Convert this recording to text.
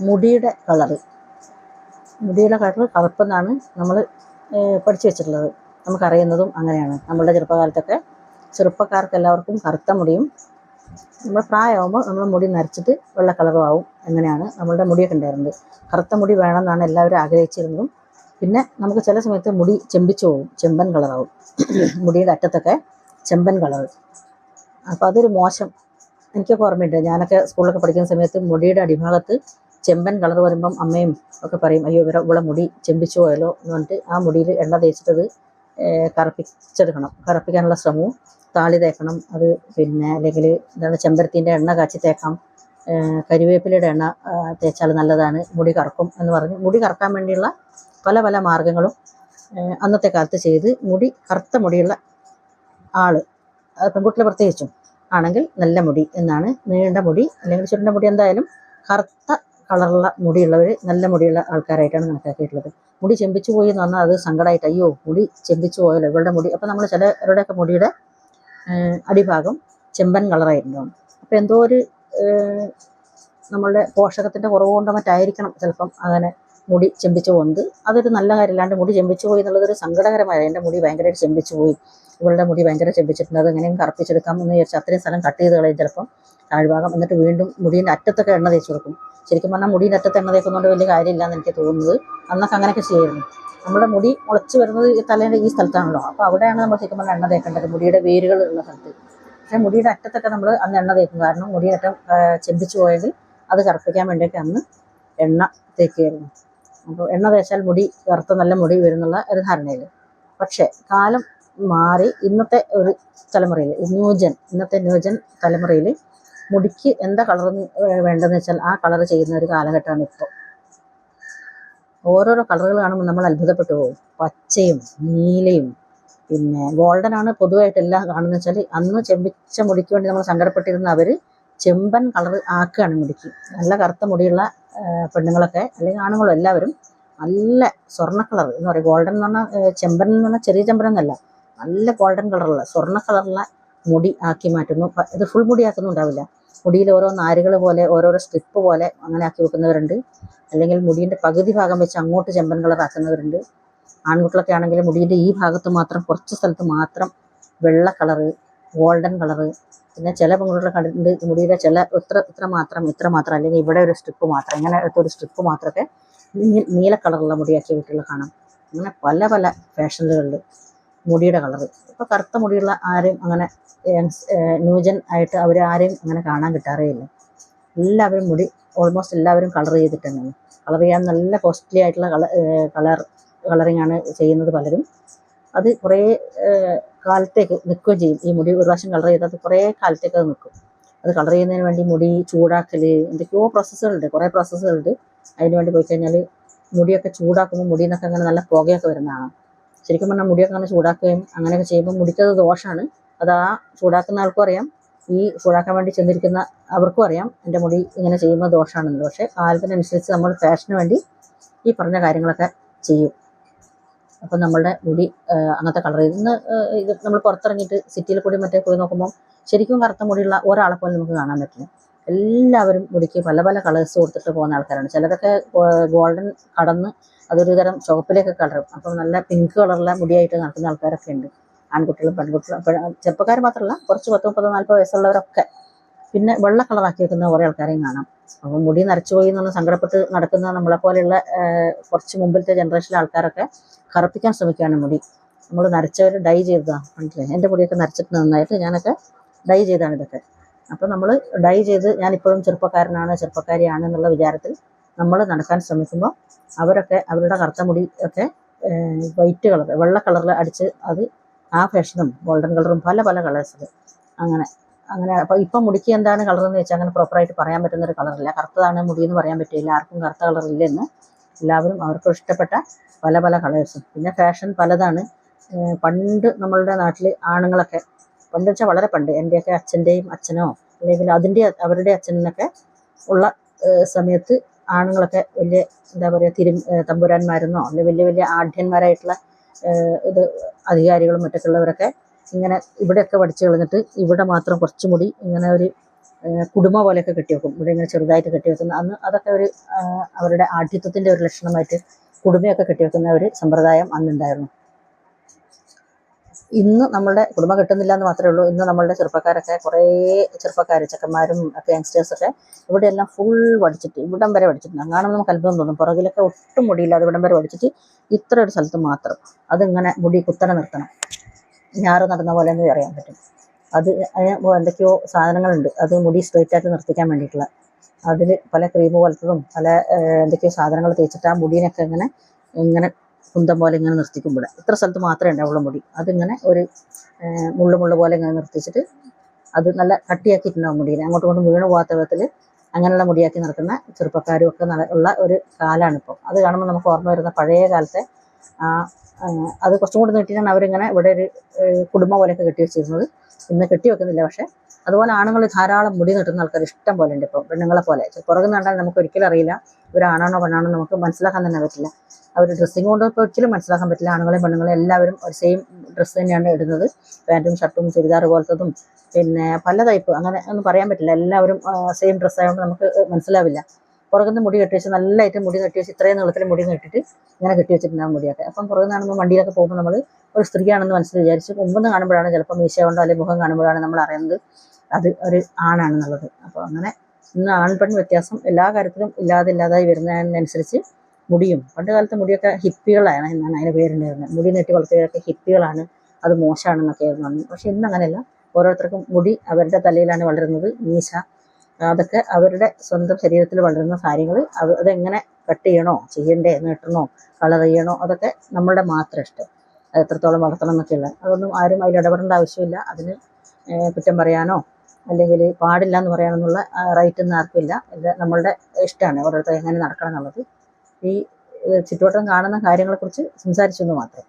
മുടിയുടെ കളറ്. മുടിയുടെ കളർ കറുപ്പെന്നാണ് നമ്മൾ പഠിച്ചു വെച്ചിട്ടുള്ളത്. നമുക്കറിയുന്നതും അങ്ങനെയാണ്. നമ്മളുടെ ചെറുപ്പകാലത്തൊക്കെ ചെറുപ്പക്കാർക്ക് എല്ലാവർക്കും കറുത്ത മുടിയും നമ്മൾ പ്രായമാകുമ്പോൾ നമ്മൾ മുടി നരച്ചിട്ട് വെള്ള കളറും ആവും. അങ്ങനെയാണ് നമ്മളുടെ മുടിയൊക്കെ ഉണ്ടായിരുന്നത്. കറുത്ത മുടി വേണമെന്നാണ് എല്ലാവരും ആഗ്രഹിച്ചിരുന്നതും. പിന്നെ നമുക്ക് ചില സമയത്ത് മുടി ചെമ്പിച്ചു പോകും. ചെമ്പൻ കളറാവും. മുടിയുടെ അറ്റത്തൊക്കെ ചെമ്പൻ കളർ അപ്പോൾ അതൊരു മോശം എനിക്കൊക്കെ ഓർമ്മയുണ്ട്. ഞാനൊക്കെ സ്കൂളിലൊക്കെ പഠിക്കുന്ന സമയത്ത് മുടിയുടെ അടിഭാഗത്ത് ചെമ്പൻ കളർ വരുമ്പം അമ്മയും ഒക്കെ പറയും അയ്യോ ഇവരെ ഇവിടെ മുടി ചെമ്പിച്ചു പോയല്ലോ എന്ന് പറഞ്ഞിട്ട് ആ മുടിയിൽ എണ്ണ തേച്ചിട്ടത് കറുപ്പിച്ചെടുക്കണം. കറുപ്പിക്കാനുള്ള ശ്രമവും താളി തേക്കണം. അത് പിന്നെ അല്ലെങ്കിൽ എന്താണ് ചെമ്പരത്തിന്റെ എണ്ണ കാച്ചി തേക്കാം. കരിവേപ്പിലയുടെ എണ്ണ തേച്ചാൽ നല്ലതാണ്. മുടി കറക്കും എന്ന് പറഞ്ഞ് മുടി കറക്കാൻ വേണ്ടിയുള്ള പല പല മാർഗങ്ങളും അന്നത്തെ കാലത്ത് ചെയ്ത് മുടി കറുത്ത മുടിയുള്ള ആൾ അത് പെൺകുട്ടികൾ പ്രത്യേകിച്ചും ആണെങ്കിൽ നല്ല മുടി എന്നാണ്. നീണ്ട മുടി അല്ലെങ്കിൽ ചുരുണ്ട മുടി എന്തായാലും കറുത്ത കളറുള്ള മുടിയുള്ളവർ നല്ല മുടിയുള്ള ആൾക്കാരായിട്ടാണ് കണക്കാക്കിയിട്ടുള്ളത്. മുടി ചെമ്പിച്ചു പോയി എന്ന് പറഞ്ഞാൽ അത് സങ്കടമായിട്ട് അയ്യോ മുടി ചെമ്പിച്ചു പോയല്ലോ ഇവളുടെ മുടി. അപ്പം നമ്മൾ ചിലവരുടെയൊക്കെ മുടിയുടെ അടിഭാഗം ചെമ്പൻ കളറായിട്ടുണ്ടാവും അപ്പോൾ എന്തോ ഒരു നമ്മളുടെ പോഷകത്തിന്റെ കുറവ് കൊണ്ടോ മറ്റായിരിക്കണം ചിലപ്പം അങ്ങനെ മുടി ചെമ്പിച്ചു പോകുന്നത് അതൊരു നല്ല കാര്യമല്ലാണ്ട് മുടി ചെമ്പിച്ചു പോയി എന്നുള്ളതൊരു സങ്കടകരമായ എന്റെ മുടി ഭയങ്കരമായിട്ട് ചെമ്പിച്ചു പോയി. ഇവളുടെ മുടി ഭയങ്കര ചെമ്പിച്ചിട്ടുണ്ട്. അത് എങ്ങനെയും കറുപ്പിച്ചെടുക്കാം എന്ന് വിചാരിച്ച് അത്രയും സ്ഥലം കട്ട് ചെയ്ത് കളയും ചിലപ്പം. താഴ്ഭാഗം എന്നിട്ട് വീണ്ടും മുടീന്റെ അറ്റത്തൊക്കെ എണ്ണ തേച്ച് കൊടുക്കും. ശരിക്കും പറഞ്ഞാൽ മുടീന്റെ അറ്റത്ത് എണ്ണ തേക്കുന്നതുകൊണ്ട് വലിയ കാര്യമില്ല എന്ന് എനിക്ക് തോന്നുന്നത്. അന്നൊക്കെ അങ്ങനെയൊക്കെ ചെയ്യായിരുന്നു. നമ്മുടെ മുടി മുളച്ച് വരുന്നത് തലേന്റെ ഈ സ്ഥലത്താണല്ലോ. അപ്പോൾ അവിടെയാണ് നമ്മൾ ശരിക്കും പറഞ്ഞാൽ എണ്ണ തേക്കേണ്ടത്. മുടിയുടെ വേരുകൾ ഉള്ള സ്ഥലത്ത്. പക്ഷേ മുടിയുടെ അറ്റത്തൊക്കെ നമ്മൾ അന്ന് എണ്ണ തേക്കും. കാരണം മുടിയുടെ അറ്റം ചെമ്പിച്ചു പോയെങ്കിൽ അത് കറുപ്പിക്കാൻ വേണ്ടിയൊക്കെ അന്ന് എണ്ണ തേക്കുകയായിരുന്നു അപ്പോൾ എണ്ണ തേച്ചാൽ മുടി കറുത്ത നല്ല മുടി വരുന്നുള്ള ഒരു ധാരണയിൽ. പക്ഷേ കാലം മാറി ഇന്നത്തെ ഒരു തലമുറയിൽ ന്യൂജൻ ഇന്നത്തെ ന്യൂജൻ തലമുറയിൽ മുടിക്ക് എന്താ കളർ വേണ്ടതെന്ന് വെച്ചാൽ ആ കളർ ചെയ്യുന്ന ഒരു കാലഘട്ടമാണ് ഇപ്പോൾ. ഓരോരോ കളറുകൾ കാണുമ്പോൾ നമ്മൾ അത്ഭുതപ്പെട്ടു പോകും. പച്ചയും നീലയും പിന്നെ ഗോൾഡൻ ആണ് പൊതുവായിട്ട് എല്ലാം കാണുന്നത് വെച്ചാൽ അന്ന് ചെമ്പിച്ച മുടിക്ക് വേണ്ടി നമ്മൾ സങ്കടപ്പെട്ടിരുന്ന അവർ ചെമ്പൻ കളർ ആക്കുകയാണ് മുടിക്ക്. നല്ല കറുത്ത മുടിയുള്ള പെണ്ണുങ്ങളൊക്കെ അല്ലെങ്കിൽ ആണുങ്ങളും എല്ലാവരും നല്ല സ്വർണ കളർ എന്ന് പറയും. ഗോൾഡൻ എന്ന് പറഞ്ഞാൽ ചെമ്പൻ എന്ന് പറഞ്ഞാൽ ചെറിയ ചെമ്പൻ എന്നല്ല. നല്ല ഗോൾഡൻ കളറുള്ള സ്വർണ കളറുള്ള മുടി ആക്കി മാറ്റുന്നു. ഇത് ഫുൾ മുടി ആക്കുന്നുണ്ടാവില്ല മുടിയിൽ ഓരോ നാരുകൾ പോലെ ഓരോരോ സ്ട്രിപ്പ് പോലെ അങ്ങനെ ആക്കി വെക്കുന്നവരുണ്ട്. അല്ലെങ്കിൽ മുടീന്റെ പകുതി ഭാഗം വെച്ച് അങ്ങോട്ട് ചെമ്പൻ കളർ ആക്കുന്നവരുണ്ട്. ആൺകുട്ടികളൊക്കെ ആണെങ്കിൽ മുടീന്റെ ഈ ഭാഗത്ത് മാത്രം കുറച്ച് സ്ഥലത്ത് മാത്രം വെള്ള കളറ് ഗോൾഡൻ കളറ്. പിന്നെ ചില പെൺകുട്ടികളെ കണ്ടിട്ടുണ്ട്. മുടിയുടെ ചില ഇത്ര ഇത്ര മാത്രം ഇത്ര മാത്രം അല്ലെങ്കിൽ ഇവിടെ ഒരു സ്ട്രിപ്പ് മാത്രം ഇങ്ങനെ ഒരു സ്ട്രിപ്പ് മാത്രമൊക്കെ നീല കളറുള്ള മുടിയാക്കിയ കുട്ടികളെ കാണാം. അങ്ങനെ പല പല ഫാഷനുകളിൽ മുടിയുടെ കളറ്. ഇപ്പോൾ കറുത്ത മുടിയുള്ള ആരെയും അങ്ങനെ ന്യൂജൻ ആയിട്ട് അവർ ആരെയും അങ്ങനെ കാണാൻ കിട്ടാറേ ഇല്ല എല്ലാവരും മുടി ഓൾമോസ്റ്റ് എല്ലാവരും കളർ ചെയ്തിട്ടാണ് കളർ ചെയ്യാൻ നല്ല കോസ്റ്റ്ലി ആയിട്ടുള്ള കളർ കളറിങ് ആണ് ചെയ്യുന്നത് പലരും. അത് കുറേ കാലത്തേക്ക് നിൽക്കുകയും ചെയ്യും. ഈ മുടി ഒരു പ്രാവശ്യം കളർ ചെയ്താൽ കുറേ കാലത്തേക്ക് അത് നിൽക്കും. അത് കളർ ചെയ്യുന്നതിന് വേണ്ടി മുടി ചൂടാക്കൽ എന്തൊക്കെയോ പ്രോസസ്സുകളുണ്ട് കുറേ പ്രോസസ്സുകളുണ്ട് അതിന് വേണ്ടി പോയി കഴിഞ്ഞാൽ മുടിയൊക്കെ ചൂടാക്കുമ്പോൾ മുടിയിൽ നിന്നൊക്കെ അങ്ങനെ നല്ല പുകയൊക്കെ വരുന്നതാണ്. ശരിക്കും പറഞ്ഞാൽ മുടിയൊക്കെ അങ്ങനെ ചൂടാക്കുകയും അങ്ങനെയൊക്കെ ചെയ്യുമ്പോൾ മുടിക്കത് ദോഷമാണ് അത് ആ ചൂടാക്കുന്ന ആൾക്കും അറിയാം. ഈ ചൂടാക്കാൻ വേണ്ടി ചെന്നിരിക്കുന്ന അവർക്കും അറിയാം. എന്റെ മുടി ഇങ്ങനെ ചെയ്യുമ്പോൾ ദോഷമാണെന്ന് പക്ഷേ കാലത്തിനനുസരിച്ച് നമ്മൾ ഫാഷന് വേണ്ടി ഈ പറഞ്ഞ കാര്യങ്ങളൊക്കെ ചെയ്യും. അപ്പം നമ്മളുടെ മുടി അങ്ങനത്തെ കളർ ഇന്ന് ഇത് നമ്മൾ പുറത്തിറങ്ങിയിട്ട് സിറ്റിയിൽ കൂടി മറ്റേ പോയി നോക്കുമ്പോൾ ശരിക്കും കറുത്ത മുടിയുള്ള ഒരാളെ പോലും നമുക്ക് കാണാൻ പറ്റില്ല എല്ലാവരും മുടിക്ക് പല പല കളേഴ്സ് കൊടുത്തിട്ട് പോകുന്ന ആൾക്കാരാണ്. ചിലരൊക്കെ ഗോൾഡൻ കടന്ന് അതൊരു തരം ചുവപ്പിലേക്ക് കളറും അപ്പം നല്ല പിങ്ക് കളറുള്ള മുടിയായിട്ട് നടക്കുന്ന ആൾക്കാരൊക്കെ ഉണ്ട്. ആൺകുട്ടികളും പെൺകുട്ടികളും. പെൺ- ചെറുപ്പക്കാർ മാത്രമല്ല കുറച്ച് പത്ത് മുപ്പത് നാൽപ്പത് വയസ്സുള്ളവരൊക്കെ പിന്നെ വെള്ള കളറാക്കി വെക്കുന്ന കുറേ ആൾക്കാരെയും കാണാം. അപ്പം മുടി നരച്ചു പോയി എന്നുള്ള സങ്കടപ്പെട്ട് നടക്കുന്ന നമ്മളെ പോലെയുള്ള കുറച്ച് മുമ്പിലത്തെ ജനറേഷനിലെ ആൾക്കാരൊക്കെ കറുപ്പിക്കാൻ ശ്രമിക്കുകയാണ് മുടി. നമ്മൾ നരച്ചവർ ഡൈ ചെയ്തതാണ് മനസ്സിലായി എന്റെ മുടിയൊക്കെ നരച്ചിട്ട് നന്നായിട്ട് ഞാനൊക്കെ ഡൈ ചെയ്താണ് ഇതൊക്കെ. അപ്പോൾ നമ്മൾ ഡൈ ചെയ്ത് ഞാനിപ്പോഴും ചെറുപ്പക്കാരനാണ് ചെറുപ്പക്കാരിയാണ് എന്നുള്ള വിചാരത്തിൽ നമ്മൾ നടക്കാൻ ശ്രമിക്കുമ്പോൾ അവരൊക്കെ അവരുടെ കറുത്ത മുടി ഒക്കെ വൈറ്റ് കളർ വെള്ള കളറിൽ അടിച്ച് അത് ആ ഫാഷനും ഗോൾഡൻ കളറും പല പല കളേഴ്സിൽ അങ്ങനെ അങ്ങനെ അപ്പോൾ ഇപ്പൊ മുടിക്ക് എന്താണ് കളർ എന്ന് വെച്ചാൽ അങ്ങനെ പ്രോപ്പറായിട്ട് പറയാൻ പറ്റുന്ന ഒരു കളറില്ല കറുത്തതാണ് മുടി എന്ന് പറയാൻ പറ്റില്ല. ആർക്കും കറുത്ത കളർ ഇല്ലെന്ന് എല്ലാവരും അവർക്ക് ഇഷ്ടപ്പെട്ട പല പല കളേഴ്സും പിന്നെ ഫാഷൻ പലതാണ്. പണ്ട് നമ്മളുടെ നാട്ടിൽ ആണുങ്ങളൊക്കെ പണ്ട് വെച്ചാൽ വളരെ പണ്ട് എന്റെയൊക്കെ അച്ഛന്റെയും അച്ഛനോ അല്ലെങ്കിൽ അതിന്റെ അവരുടെ അച്ഛനൊക്കെ ഉള്ള സമയത്ത് ആണുങ്ങളൊക്കെ വലിയ എന്താ പറയുക തിരു തമ്പുരാന്മാരെന്നോ അല്ലെങ്കിൽ വലിയ വലിയ ആഢ്യന്മാരായിട്ടുള്ള ഇത് അധികാരികളും മറ്റൊക്കെ ഉള്ളവരൊക്കെ ഇങ്ങനെ ഇവിടെയൊക്കെ പഠിച്ചു കളഞ്ഞിട്ട് ഇവിടെ മാത്രം കുറച്ചും കൂടി ഇങ്ങനെ ഒരു കുടുംബ പോലെയൊക്കെ കെട്ടിവെക്കും. ഇവിടെ ഇങ്ങനെ ചെറുതായിട്ട് കെട്ടി വെക്കുന്ന അന്ന് അതൊക്കെ ഒരു അവരുടെ ആഠ്യത്വത്തിന്റെ ഒരു ലക്ഷണമായിട്ട് കുടുംബയൊക്കെ കെട്ടിവെക്കുന്ന ഒരു സമ്പ്രദായം അന്നുണ്ടായിരുന്നു. ഇന്ന് നമ്മളുടെ കുടുംബം കിട്ടുന്നില്ല എന്ന് മാത്രമേ ഉള്ളൂ. ഇന്ന് നമ്മളുടെ ചെറുപ്പക്കാരൊക്കെ കുറേ ചെറുപ്പക്കാർ ചെക്കന്മാരും ഒക്കെ യങ്സ്റ്റേഴ്സൊക്കെ ഇവിടെയെല്ലാം ഫുൾ വടിച്ചിട്ട് ഇവിടം വരെ വടിച്ചിട്ടുണ്ട് അങ്ങനെ നമുക്ക് അത്ഭുതം തോന്നും. പുറകിലൊക്കെ ഒട്ടും മുടിയില്ല അത് ഇവിടം വരെ വടിച്ചിട്ട് ഇത്ര ഒരു സ്ഥലത്ത് മാത്രം അതിങ്ങനെ മുടി കുത്തനെ നിർത്തണം. ഞാറ് നടന്ന പോലെ എന്ന് പറയാൻ പറ്റും. അത് എന്തൊക്കെയോ സാധനങ്ങളുണ്ട്. അത് മുടി സ്ട്രെയിറ്റ് ആയിട്ട് നിർത്തിക്കാൻ വേണ്ടിയിട്ടുള്ള. അതിൽ പല ക്രീം പോലത്തതും പല എന്തൊക്കെയോ സാധനങ്ങൾ തേച്ചിട്ട് ആ മുടീനൊക്കെ ഇങ്ങനെ ഇങ്ങനെ കുന്തം പോലെ ഇങ്ങനെ നിർത്തിക്കും ഇവിടെ ഇത്ര സ്ഥലത്ത് മാത്രമേ ഉണ്ടാവുള്ളൂ മുടി. അതിങ്ങനെ ഒരു മുള്ളു മുള്ളു പോലെ ഇങ്ങനെ നിർത്തിച്ചിട്ട് അത് നല്ല കട്ടിയാക്കിയിട്ടുണ്ടാവും മുടിയിൽ അങ്ങോട്ടും ഇങ്ങോട്ടും വീണ് പോകാത്ത വിധത്തിൽ അങ്ങനെയുള്ള മുടിയാക്കി നടക്കുന്ന ചെറുപ്പക്കാരും ഒക്കെ ഉള്ള ഒരു കാലമാണ് അത് കാണുമ്പോൾ നമുക്ക് ഓർമ്മ വരുന്ന പഴയ കാലത്തെ അത് കുറച്ചും കൂടി നീട്ടിയാണ് അവരിങ്ങനെ ഇവിടെ ഒരു കുടുംബം പോലെയൊക്കെ കെട്ടി വെച്ചിരുന്നത്. ഇന്ന് കെട്ടി വെക്കുന്നില്ല പക്ഷെ അതുപോലെ ആണുങ്ങൾ ധാരാളം മുടി നീട്ടുന്ന ആൾക്കാർ ഇഷ്ടം പോലെ ഉണ്ട് ഇപ്പോൾ പെണ്ണുങ്ങളെ പോലെ. പുറകെ കണ്ടാൽ നമുക്ക് ഒരിക്കലും അറിയില്ല ഇവരാണാണോ പെണ്ണാണോ നമുക്ക് മനസ്സിലാക്കാൻ തന്നെ പറ്റില്ല. അവർ ഡ്രസ്സിങ് കൊണ്ട് ഇപ്പോൾ ഒരിക്കലും മനസ്സിലാക്കാൻ പറ്റില്ല. ആണുങ്ങളെ പെണ്ണുങ്ങളെ എല്ലാവരും ഒരു സെയിം ഡ്രസ്സ് തന്നെയാണ് ഇടുന്നത്. പാന്റും ഷർട്ടും ചുരിദാർ പോലത്തതും. പിന്നെ പല ടൈപ്പ് അങ്ങനെ ഒന്നും പറയാൻ പറ്റില്ല. എല്ലാവരും സെയിം ഡ്രസ്സായതുകൊണ്ട് നമുക്ക് മനസ്സിലാവില്ല. പുറകുന്ന മുടി കെട്ടി വെച്ച് നല്ലതായിട്ട് മുടി കെട്ടി വെച്ച് ഇത്രയും നീളത്തിൽ മുടി കെട്ടിട്ട് ഇങ്ങനെ കെട്ടി വെച്ചിട്ടുണ്ടാകും മുടിയൊക്കെ. അപ്പം പുറകുന്ന കാണുമ്പോൾ വണ്ടിയിലൊക്കെ പോകുമ്പോൾ നമ്മൾ ഒരു സ്ത്രീയാണെന്ന് മനസ്സിൽ വിചാരിച്ച് മുമ്പെന്ന് കാണുമ്പോഴാണ് ചിലപ്പോൾ മീശ കൊണ്ടോ അല്ലെങ്കിൽ മുഖം കാണുമ്പോഴാണ് നമ്മൾ അറിയുന്നത് അത് ഒരു ആണാണെന്നുള്ളത്. അപ്പോൾ അങ്ങനെ ഇന്ന് ആൺ പെൺ വ്യത്യാസം എല്ലാ കാര്യത്തിലും ഇല്ലാതെ ഇല്ലാതായി വരുന്നതിനനുസരിച്ച് മുടിയും പണ്ട് കാലത്ത് മുടിയൊക്കെ ഹിപ്പികളാണ് എന്നാണ് അതിന് പേരുണ്ടായിരുന്നത് മുടി നീട്ടി വളർത്തിയവരൊക്കെ ഹിപ്പികളാണ് അത് മോശമാണെന്നൊക്കെ ആയിരുന്നു പക്ഷെ ഇന്ന് അങ്ങനെയല്ല. ഓരോരുത്തർക്കും മുടി അവരുടെ തലയിലാണ് വളരുന്നത് മീശ അതൊക്കെ അവരുടെ സ്വന്തം ശരീരത്തിൽ വളരുന്ന കാര്യങ്ങൾ അത് അതെങ്ങനെ കട്ട് ചെയ്യണോ ചെയ്യണ്ടേ നീട്ടണോ കളർ ചെയ്യണോ അതൊക്കെ നമ്മളുടെ മാത്രം ഇഷ്ടം. അത് എത്രത്തോളം വളർത്തണം എന്നൊക്കെയുള്ള. അതൊന്നും ആരും അതിൽ ഇടപെടേണ്ട ആവശ്യമില്ല. അതിന് കുറ്റം പറയാനോ അല്ലെങ്കിൽ പാടില്ല എന്ന് പറയാനൊന്നുള്ള റൈറ്റ് ഒന്നും ആർക്കും ഇല്ല. ഇത് നമ്മളുടെ ഇഷ്ടമാണ്. ഓരോരുത്തർ എങ്ങനെ നടക്കണം എന്നുള്ളത്. ഈ ചുറ്റുവട്ടം കാണുന്ന കാര്യങ്ങളെക്കുറിച്ച് സംസാരിച്ചു എന്ന് മാത്രം.